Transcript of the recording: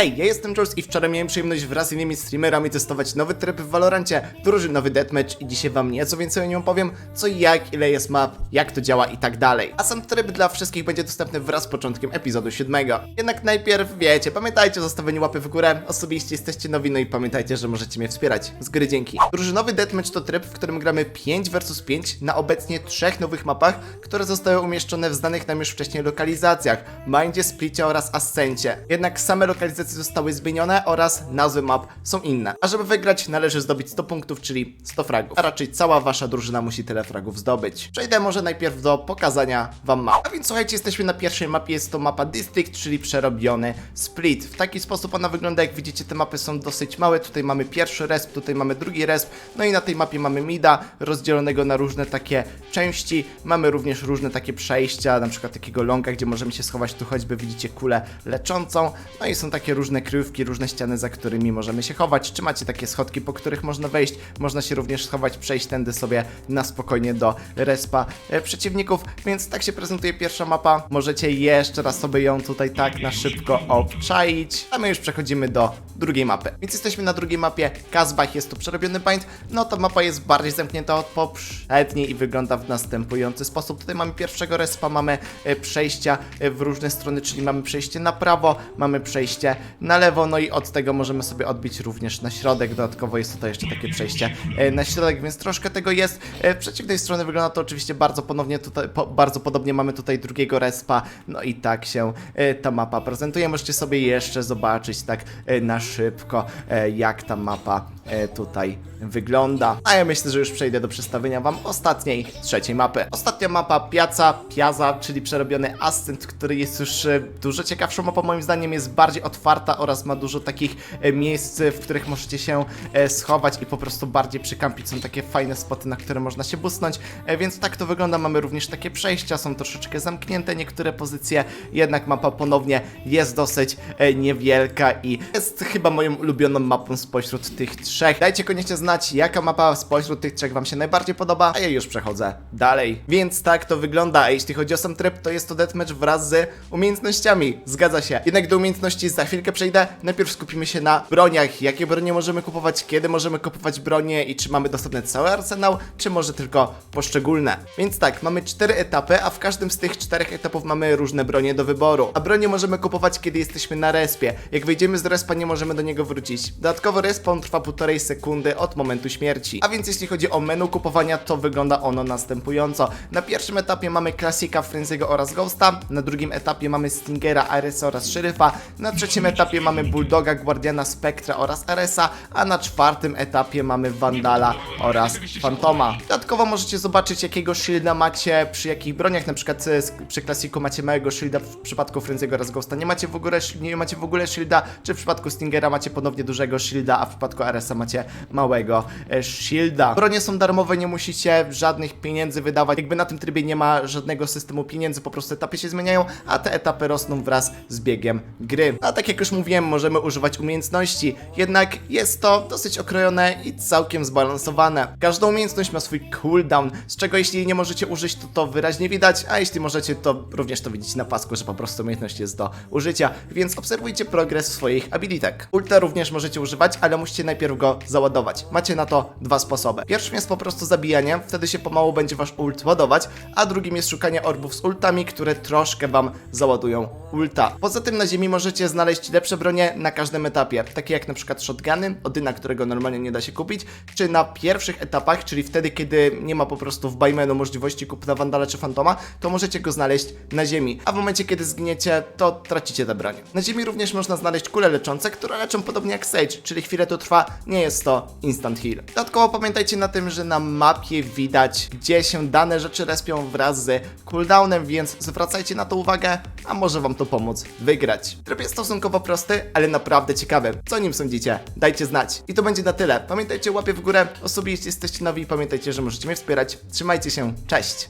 Hej, ja jestem Jules i wczoraj miałem przyjemność wraz z innymi streamerami testować nowy tryb w Valorancie, drużynowy deathmatch i dzisiaj wam nieco więcej o nim opowiem, co i jak, ile jest map, jak to działa i tak dalej. A sam tryb dla wszystkich będzie dostępny wraz z początkiem epizodu 7. Jednak najpierw wiecie, pamiętajcie o zostawieniu łapy w górę, osobiście jesteście nowi, no i pamiętajcie, że możecie mnie wspierać. Z gry dzięki. Drużynowy deathmatch to tryb, w którym gramy 5 vs 5 na obecnie trzech nowych mapach, które zostały umieszczone w znanych nam już wcześniej lokalizacjach, Mindzie, Splicie oraz Ascencie. Jednak same lokalizacje zostały zmienione oraz nazwy map są inne. A żeby wygrać należy zdobyć 100 punktów, czyli 100 fragów. A raczej cała wasza drużyna musi tyle fragów zdobyć. Przejdę może najpierw do pokazania wam map. A więc słuchajcie, jesteśmy na pierwszej mapie, jest to mapa District, czyli przerobiony Split. W taki sposób ona wygląda, jak widzicie te mapy są dosyć małe. Tutaj mamy pierwszy resp, tutaj mamy drugi resp, no i na tej mapie mamy mida rozdzielonego na różne takie części. Mamy również różne takie przejścia, na przykład takiego longa, gdzie możemy się schować, tu choćby widzicie kulę leczącą. No i są takie różne kryjówki, różne ściany, za którymi możemy się chować. Czy macie takie schodki, po których można wejść? Można się również schować, przejść tędy sobie na spokojnie do respa e, przeciwników, więc tak się prezentuje pierwsza mapa. Możecie jeszcze raz sobie ją tutaj tak na szybko obczaić, a my już przechodzimy do drugiej mapy. Więc jesteśmy na drugiej mapie, Kazbach jest tu przerobiony paint, no ta mapa jest bardziej zamknięta od poprzedniej i wygląda w następujący sposób. Tutaj mamy pierwszego respa, mamy e, przejścia e, w różne strony, czyli mamy przejście na prawo, mamy przejście na lewo, no i od tego możemy sobie odbić również na środek. Dodatkowo jest tutaj jeszcze takie przejście e, na środek, więc troszkę tego jest. E, Z przeciwnej strony wygląda to oczywiście bardzo ponownie tutaj, po, bardzo podobnie mamy tutaj drugiego respa, no i tak się e, ta mapa prezentuje. Możecie sobie jeszcze zobaczyć tak na szybko, jak ta mapa tutaj wygląda. A ja myślę, że już przejdę do przedstawienia wam ostatniej, trzeciej mapy. Ostatnia mapa Piazza, Piazza, czyli przerobiony Ascent, który jest już e, dużo ciekawszą mapą moim zdaniem, jest bardziej otwarta oraz ma dużo takich e, miejsc, w których możecie się e, schować i po prostu bardziej przykampić. Są takie fajne spoty, na które można się busnąć, e, więc tak to wygląda. Mamy również takie przejścia, są troszeczkę zamknięte niektóre pozycje, jednak mapa ponownie jest dosyć e, niewielka i jest chyba moją ulubioną mapą spośród tych trzech. Dajcie koniecznie znać, jaka mapa spośród tych trzech wam się najbardziej podoba, a ja już przechodzę dalej. Więc tak to wygląda, a jeśli chodzi o sam tryb, to jest to deathmatch wraz z umiejętnościami. Zgadza się. Jednak do umiejętności za chwilkę przejdę. Najpierw skupimy się na broniach. Jakie bronie możemy kupować, kiedy możemy kupować bronie i czy mamy dostępny cały arsenał, czy może tylko poszczególne. Więc tak, mamy cztery etapy, a w każdym z tych czterech etapów mamy różne bronie do wyboru. A bronie możemy kupować, kiedy jesteśmy na respie. Jak wyjdziemy z respa, nie możemy do niego wrócić. Dodatkowo respawn trwa półtorej sekundy od momentu śmierci. A więc jeśli chodzi o menu kupowania, to wygląda ono następująco. Na pierwszym etapie mamy klasika, Frenzy'ego oraz Ghosta, na drugim etapie mamy Stingera, Aresa oraz Szeryfa, na trzecim etapie mamy Bulldoga, Guardiana, Spectra oraz Aresa, a na czwartym etapie mamy Vandala oraz Fantoma. Dodatkowo możecie zobaczyć jakiego shielda macie przy jakich broniach, na przykład e, przy klasiku macie małego shielda, w przypadku Frenzy'ego oraz Ghosta nie macie w ogóle, nie macie w ogóle shielda, czy w przypadku Stingera macie ponownie dużego shielda, a w przypadku Aresa macie małego e, shielda. Bronie są darmowe, nie musicie żadnych pieniędzy wydawać, jakby na tym trybie nie ma żadnego systemu pieniędzy, po prostu etapy się zmieniają, a te etapy rosną wraz z biegiem gry. A tak jak już mówiłem, możemy używać umiejętności, jednak jest to dosyć okrojone i całkiem zbalansowane. Każda umiejętność ma swój cooldown, z czego jeśli nie możecie użyć, to to wyraźnie widać, a jeśli możecie, to również to widzieć na pasku, że po prostu umiejętność jest do użycia, więc obserwujcie progres swoich abilitek. Ulta również możecie używać, ale musicie najpierw go załadować. Macie na to dwa sposoby. Pierwszym jest po prostu zabijanie, wtedy się pomału będzie wasz ult ładować, a drugim jest szukanie orbów z ultami, które troszkę wam załadują ulta. Poza tym na ziemi możecie znaleźć lepsze bronie na każdym etapie, takie jak na przykład shotguny, Odyna, którego normalnie nie da się kupić, czy na pierwszych etapach, czyli wtedy, kiedy nie ma po prostu w Baimenu możliwości kupna Wandala czy Fantoma, to możecie go znaleźć na ziemi, a w momencie, kiedy zgniecie, to tracicie te bronie. Na ziemi również można znaleźć kule leczące, które leczą podobnie jak Sage, czyli chwilę to trwa, nie jest to instant heal. Dodatkowo pamiętajcie na tym, że na mapie widać, gdzie się dane rzeczy respią wraz z cooldownem, więc zwracajcie na to uwagę, a może wam to pomóc wygrać. Tryb jest stosunkowo prosty, ale naprawdę ciekawy. Co o nim sądzicie? Dajcie znać. I to będzie na tyle. Pamiętajcie, łapie w górę, osobiście jesteście nowi pamiętajcie, że możecie mnie wspierać. Trzymajcie się, cześć!